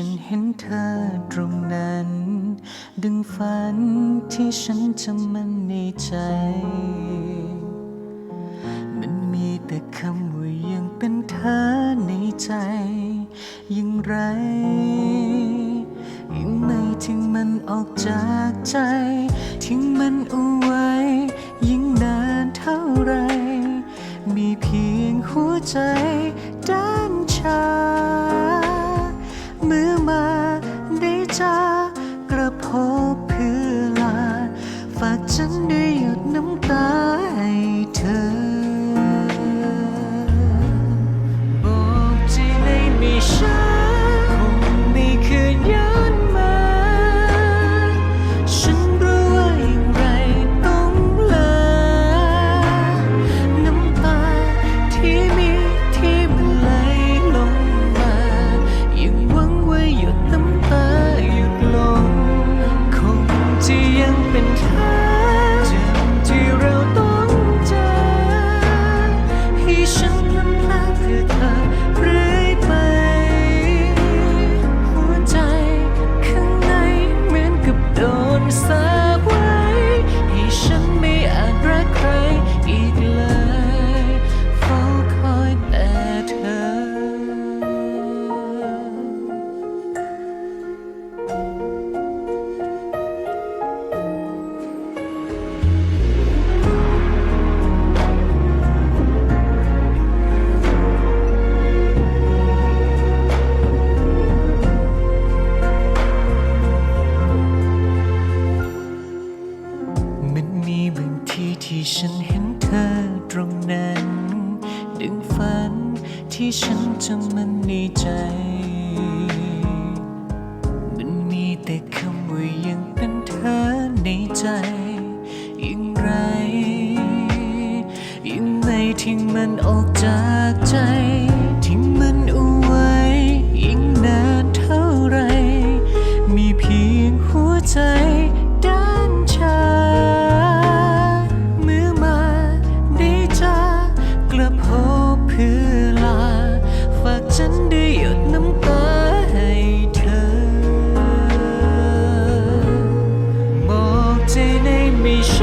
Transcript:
ฉันเห็นเธอตรงนั้น ดึงฝันที่ฉันจำมันในใจ มันมีแต่คำว่ายังเป็นเธอในใจ ยังไร ยังไม่ทิ้งมันออกจากใจ ทิ้งมันเอาไว้ ยิ่งนานเท่าไร มีเพียงหัวใจด้านชา in time. ที่ฉันเห็นเธอตรงนั้น ดึงฝันที่ฉันจะมันในใจ มันมีแต่คำว่ายังเป็นเธอในใจยังไรยังไงทิ้งมันออกจากใจ ทิ้งมันเอาไว้ยิ่งนานเท่าไร มีเพียงหัวใจ be